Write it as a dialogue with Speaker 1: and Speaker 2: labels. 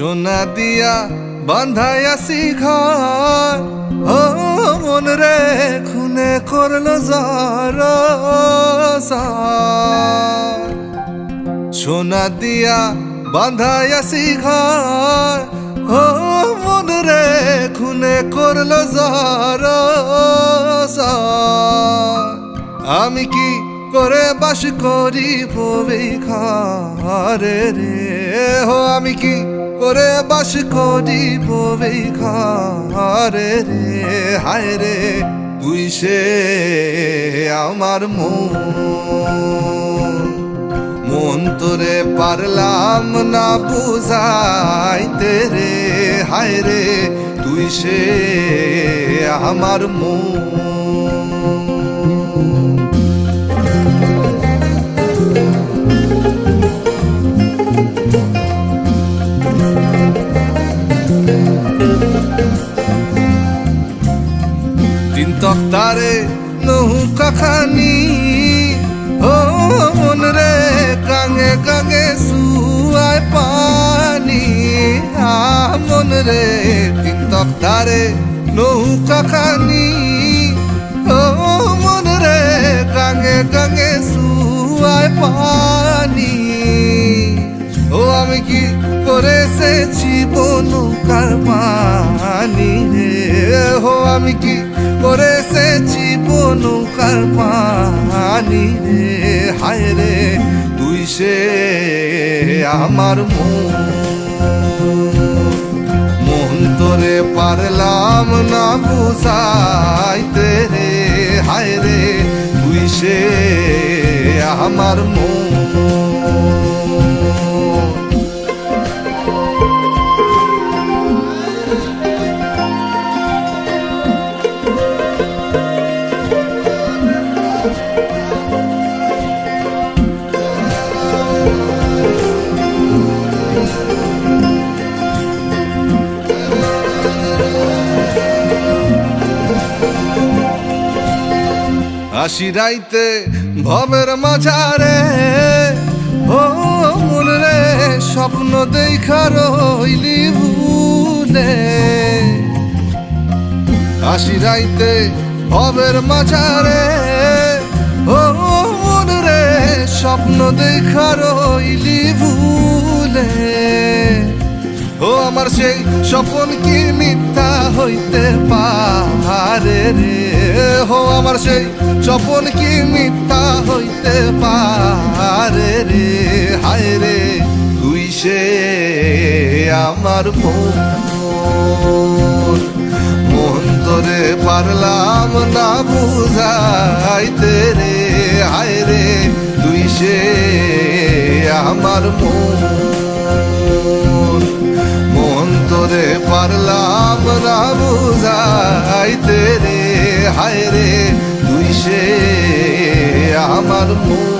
Speaker 1: সোনা দিয়া বান্ধাইয়াছি ঘর। ও মন রে, খুনে করল যার সোনা দিয়া বান্ধাইয়াছি ঘর। ও মন রে, খুনে করল যার আমি কি করে বাস করি পবে খারে রে? হো আমি কি করে বাস করি খারে রে, হায় রে, তুই সে আমার মন। মন তোরে পারলাম না বুঝাইতে রে, হায় রে, তুই সে আমার মন। তিন তক্তারে নৌকা খানি ও মন রে কাঙে কাঙে সুয়ায় পানি, আ মন রে তিন তক্তারে নৌকা খানি ও মন রে কাঙে কাঙে সুয়ায় পানি। ও আমি কি করে এসেছি নৌকার পানি রে? হো আমি কি করে এসেছি নৌকার পানি রে? হায় রে, তুই সে আমার মন তোরে পারলাম না বুঝাইতে রে। হায় রে, তুই সে আমার মন। আসি রাইতে ভবের মাঝারে। ও মন রে, স্বপ্ন দেখা রইলি ভুলে। আসি রাইতে ভবের মাঝারে। ও মন রে, স্বপ্ন দেখা রইলি ভুলে। ও আমার সেই স্বপন কি মিথ্যা হইতে পারে রে? হো আমার সেই স্বপন কি মিথ্যা হইতে পারে রে? হায় রে, তুই সে আমার মন তোরে পারলাম না বুঝাইতে রে। হায় রে, তুই সে আমার মন। আমার মন